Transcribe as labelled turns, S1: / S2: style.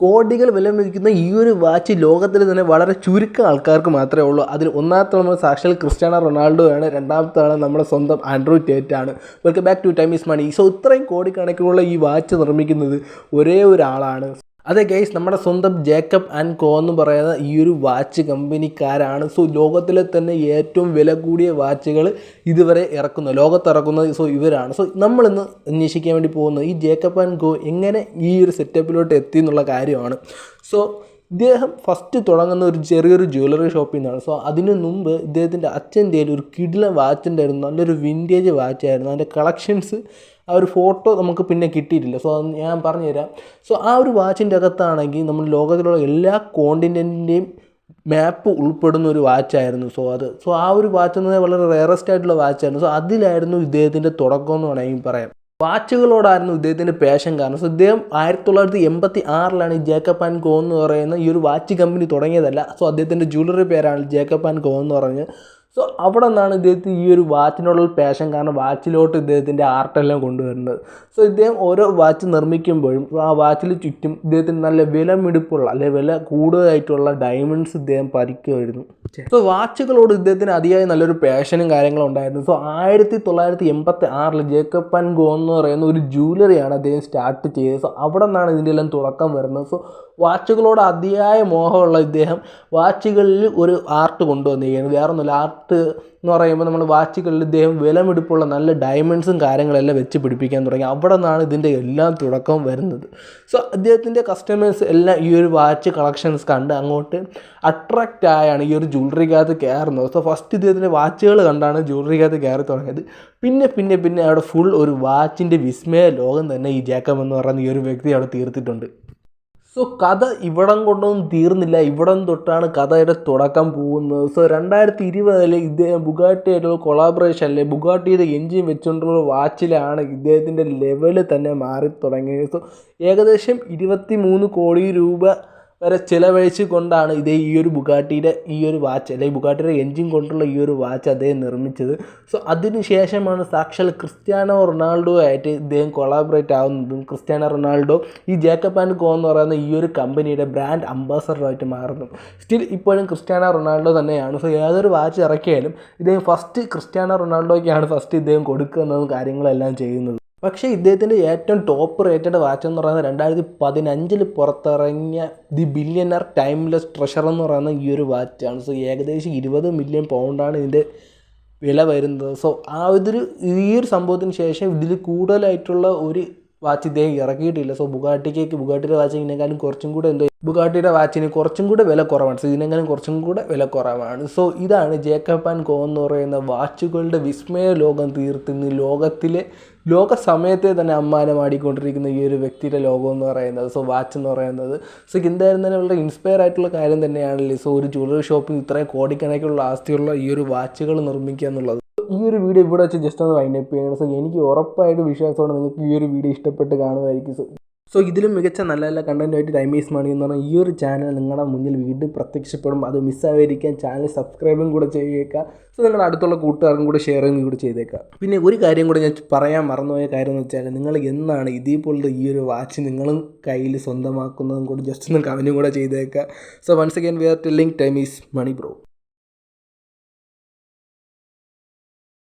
S1: കോടികൾ വില മതിക്കുന്ന ഈ ഒരു വാച്ച് ലോകത്തിൽ തന്നെ വളരെ ചുരുക്കം ആൾക്കാർക്ക് മാത്രമേ ഉള്ളൂ. അതിൽ ഒന്നാമത്തെ നമ്മൾ സാക്ഷാൽ ക്രിസ്ത്യാനോ റൊണാൾഡോ ആണ്. രണ്ടാമത്താണ് നമ്മുടെ സ്വന്തം ആൻഡ്രൂ ടേറ്റ് ആണ്. Welcome back to time is money. So ഇത്രയും കോടിക്കണക്കിനുള്ള ഈ വാച്ച് നിർമ്മിക്കുന്നത് ഒരേ ഒരാളാണ്. അതെ ഗൈസ് നമ്മുടെ സ്വന്തം ജേക്കബ് ആൻഡ് കോ എന്ന് പറയുന്ന ഈ ഒരു വാച്ച് കമ്പനിക്കാരാണ്. സോ ലോകത്തിലെ തന്നെ ഏറ്റവും വില കൂടിയ വാച്ചുകൾ ഇതുവരെ ഇറക്കുന്നത് ലോകത്ത് ഇറക്കുന്നത് സോ ഇവരാണ്. സോ നമ്മളിന്ന് അന്വേഷിക്കാൻ വേണ്ടി പോകുന്നത് ഈ ജേക്കബ് ആൻഡ് കോ എങ്ങനെ ഈ ഒരു സെറ്റപ്പിലോട്ട് എത്തി എന്നുള്ള കാര്യമാണ്. സോ ഇദ്ദേഹം ഫസ്റ്റ് തുടങ്ങുന്ന ഒരു ചെറിയൊരു ജ്വല്ലറി ഷോപ്പിൽ നിന്നാണ്. സോ അതിന് മുമ്പ് ഇദ്ദേഹത്തിന്റെ അച്ഛന്റെ ഒരു കിടില വാച്ചിന്റെ ആയിരുന്നു നല്ലൊരു വിന്റേജ് വാച്ചായിരുന്നു അതിന്റെ കളക്ഷൻസ് ആ ഒരു ഫോട്ടോ നമുക്ക് പിന്നെ കിട്ടിയിട്ടില്ല. സോ ഞാൻ പറഞ്ഞുതരാം. സോ ആ ഒരു വാച്ചിന്റെ അകത്താണെങ്കിൽ നമ്മൾ ലോകത്തിലുള്ള എല്ലാ കോണ്ടിനെന്റിന്റെയും മാപ്പ് ഉൾപ്പെടുന്ന ഒരു വാച്ചായിരുന്നു സോ അത് സോ ആ ഒരു വാച്ച് എന്ന് പറഞ്ഞാൽ വളരെ റെയറസ്റ്റ് ആയിട്ടുള്ള വാച്ചായിരുന്നു സോ അതിലായിരുന്നു ഇദ്ദേഹത്തിന്റെ തുടക്കം എന്ന് വേണമെങ്കിൽ പറയാം. വാച്ചുകളോടായിരുന്നു ഇദ്ദേഹത്തിന്റെ പാഷൻ കാരണം. സോ ഇദ്ദേഹം ആയിരത്തി തൊള്ളായിരത്തി എൺപത്തി ആറിലാണ് ഈ ജേക്കബ് ആൻഡ് കോ എന്ന് പറയുന്ന ഈ ഒരു വാച്ച് കമ്പനി തുടങ്ങിയതല്ല. സോ അദ്ദേഹത്തിന്റെ ജ്വല്ലറി പേരാണ് ജേക്കബ് ആൻഡ് കോ എന്ന് പറഞ്ഞ്. സോ അവിടെ നിന്നാണ് ഇദ്ദേഹത്തിന് ഈ ഒരു വാച്ചിനോടുള്ള പാഷൻ കാരണം വാച്ചിലോട്ട് ഇദ്ദേഹത്തിന്റെ ആർട്ടെല്ലാം കൊണ്ടുവരുന്നത്. സോ ഇദ്ദേഹം ഓരോ വാച്ച് നിർമ്മിക്കുമ്പോഴും ആ വാച്ചിൽ ചുറ്റും ഇദ്ദേഹത്തിന് നല്ല വില മിടിപ്പുള്ള അല്ലെങ്കിൽ വില കൂടുതലായിട്ടുള്ള ഡയമണ്ട്സ് ഇദ്ദേഹം പറിക്കുമായിരുന്നു. സോ വാച്ചുകളോട് ഇദ്ദേഹത്തിന് അതിയായ നല്ലൊരു പാഷനും കാര്യങ്ങളും ഉണ്ടായിരുന്നു. സോ ആയിരത്തി തൊള്ളായിരത്തി എൺപത്തി ആറിൽ ജേക്കബ് ആൻഡ് ഗോ എന്ന് പറയുന്ന ഒരു ജ്വല്ലറിയാണ് അദ്ദേഹം സ്റ്റാർട്ട് ചെയ്തത്. സോ അവിടെ നിന്നാണ് ഇതിന്റെ എല്ലാം തുടക്കം വരുന്നത്. സോ വാച്ചുകളോട് അതിയായ മോഹമുള്ള ഇദ്ദേഹം വാച്ചുകളിൽ ഒരു ആർട്ട് കൊണ്ടുവന്നിരിക്കുകയാണ്. വേറെ ഒന്നുമില്ല ആർട്ട് എന്ന് പറയുമ്പോൾ നമ്മൾ വാച്ചുകളിൽ ഇദ്ദേഹം വിലമെടുപ്പുള്ള നല്ല ഡയമണ്ട്സും കാര്യങ്ങളെല്ലാം വെച്ച് പിടിപ്പിക്കാൻ തുടങ്ങി. അവിടെ നിന്നാണ് ഇതിന്റെ എല്ലാം തുടക്കം വരുന്നത്. സോ അദ്ദേഹത്തിന്റെ കസ്റ്റമേഴ്സ് എല്ലാം ഈ ഒരു വാച്ച് കളക്ഷൻസ് കണ്ട് അങ്ങോട്ട് അട്രാക്റ്റ് ആയാണ് ഈ ഒരു ജ്വല്ലറിക്കകത്ത് കയറുന്നത്. സോ ഫസ്റ്റ് ഇദ്ദേഹത്തിന്റെ വാച്ചുകൾ കണ്ടാണ് ജ്വല്ലറിക്കകത്ത് കയറി തുടങ്ങിയത്. പിന്നെ പിന്നെ പിന്നെ അവിടെ ഫുൾ ഒരു വാച്ചിന്റെ വിസ്മയ ലോകം തന്നെ ഈ ജേക്കബ് എന്ന് പറയുന്ന ഈ ഒരു വ്യക്തി അവിടെ തീർത്തിട്ടുണ്ട്. സോ കഥ ഇവിടം കൊണ്ടൊന്നും തീർന്നില്ല. ഇവിടം തൊട്ടാണ് കഥയുടെ തുടക്കം പോകുന്നത്. സോ രണ്ടായിരത്തി ഇരുപതിൽ ഇദ്ദേഹം ബുഗാട്ടിയായിട്ടുള്ള കൊളാബറേഷൻ അല്ലെ ബുഗാട്ടിയുടെ എൻജിൻ വെച്ചുകൊണ്ടുള്ള വാച്ചിലാണ് ഇദ്ദേഹത്തിന്റെ ലെവൽ തന്നെ മാറി തുടങ്ങിയത്. സോ ഏകദേശം ഇരുപത്തി കോടി രൂപ വരെ ചിലവഴിച്ച് കൊണ്ടാണ് ഇതേ ഈ ഒരു ബുഗാട്ടിയുടെ ഈ ഒരു വാച്ച് അല്ലെങ്കിൽ ബുഗാട്ടിയുടെ എൻജിൻ കൊണ്ടുള്ള ഈ ഒരു വാച്ച് അദ്ദേഹം നിർമ്മിച്ചത്. സോ അതിനുശേഷമാണ് സാക്ഷാൽ ക്രിസ്ത്യാനോ റൊണാൾഡോ ആയിട്ട് ഇദ്ദേഹം കൊളാബറേറ്റ് ആവുന്നതും ക്രിസ്ത്യാനോ റൊണാൾഡോ ഈ ജേക്കബ് ആൻഡ് കോ എന്ന് പറയുന്ന ഈ ഒരു കമ്പനിയുടെ ബ്രാൻഡ് അംബാസഡറായിട്ട് മാറുന്നു. സ്റ്റിൽ ഇപ്പോഴും ക്രിസ്ത്യാനോ റൊണാൾഡോ തന്നെയാണ്. സോ ഏതൊരു വാച്ച് ഇറക്കിയാലും ഇദ്ദേഹം ഫസ്റ്റ് ക്രിസ്ത്യാനോ റൊണാൾഡോയ്ക്കാണ് ഫസ്റ്റ് ഇദ്ദേഹം കൊടുക്കുന്നതും കാര്യങ്ങളെല്ലാം ചെയ്യുന്നത്. പക്ഷേ ഇദ്ദേഹത്തിന്റെ ഏറ്റവും ടോപ്പ് റേറ്റഡ് വാച്ച് എന്ന് പറയുന്നത് രണ്ടായിരത്തി പതിനഞ്ചിൽ പുറത്തിറങ്ങിയ ദി ബില്യണർ ടൈംലെസ് ട്രഷർ എന്ന് പറയുന്ന ഈ ഒരു വാച്ചാണ് സോ ഏകദേശം ഇരുപത് മില്യൺ പൗണ്ടാണ് ഇതിന്റെ വില വരുന്നത്. സോ ആ ഇതൊരു ഈ ഒരു സംഭവത്തിന് ശേഷം ഇതിൽ കൂടുതലായിട്ടുള്ള ഒരു വാച്ച് ഇദ്ദേഹം ഇറക്കിയിട്ടില്ല സോ ബുഗാട്ടിക്കേക്ക് ബുഗാട്ടിയുടെ വാച്ച് ഇതിനേക്കാളും കുറച്ചും കൂടെ എന്തോ ബുഗാട്ടിയുടെ വാച്ചിന് കുറച്ചും കൂടെ വില കുറവാണ്. സോ ഇതിനേക്കാളും കുറച്ചും കൂടെ വില കുറവാണ്. സോ ഇതാണ് ജേക്കബ് ആൻഡ് കോ എന്ന് പറയുന്ന വാച്ചുകളുടെ വിസ്മയ ലോകം തീർത്തുന്ന ലോകത്തിലെ ലോക സമയത്തെ തന്നെ അമ്മാനമാടിക്കൊണ്ടിരിക്കുന്ന ഈ ഒരു വ്യക്തിയുടെ ലോകം എന്ന് പറയുന്നത്. സോ വാച്ച് എന്ന് പറയുന്നത്. സോ എന്തായാലും തന്നെ വളരെ ഇൻസ്പയർ ആയിട്ടുള്ള കാര്യം തന്നെയാണല്ലേ? സോ ഒരു ജ്വല്ലറി ഷോപ്പിൽ ഇത്രയും കോടിക്കണക്കിലുള്ള ആസ്തിയുള്ള ഈ ഒരു വാച്ചുകൾ നിർമ്മിക്കുക എന്നുള്ളത്. ഈ ഒരു വീഡിയോ ഇവിടെ വെച്ച് ജസ്റ്റ് ഒന്ന് വൈൻഡപ്പ് ചെയ്യണം. സോ എനിക്ക് ഉറപ്പായിട്ട് വിശ്വാസമാണ് നിങ്ങൾക്ക് ഈ ഒരു വീഡിയോ ഇഷ്ടപ്പെട്ട് കാണുമായിരിക്കും. സോ സോ ഇതിലും മികച്ച നല്ല നല്ല കണ്ടന്റുമായിട്ട് ടൈം ഈസ് മണി എന്ന് പറഞ്ഞാൽ ഈ ഒരു ചാനൽ നിങ്ങളുടെ മുന്നിൽ വീണ്ടും പ്രത്യക്ഷപ്പെടും. അത് മിസ്സാവാതിരിക്കാൻ ചാനൽ സബ്സ്ക്രൈബും കൂടെ ചെയ്തേക്കുക. സോ നിങ്ങളുടെ അടുത്തുള്ള കൂട്ടുകാർക്കും കൂടെ ഷെയറിങ് കൂടെ ചെയ്തേക്കുക. പിന്നെ ഒരു കാര്യം കൂടെ ഞാൻ പറയാൻ മറന്നുപോയ കാര്യം എന്ന് വെച്ചാൽ നിങ്ങൾ എന്നാണ് ഇതേപോലത്തെ ഈ ഒരു വാച്ച് നിങ്ങളും കയ്യിൽ സ്വന്തമാക്കുന്നതും കൂടെ ജസ്റ്റ് ഒന്ന് കമന്റും കൂടെ ചെയ്തേക്കുക. So once again we are telling time is money bro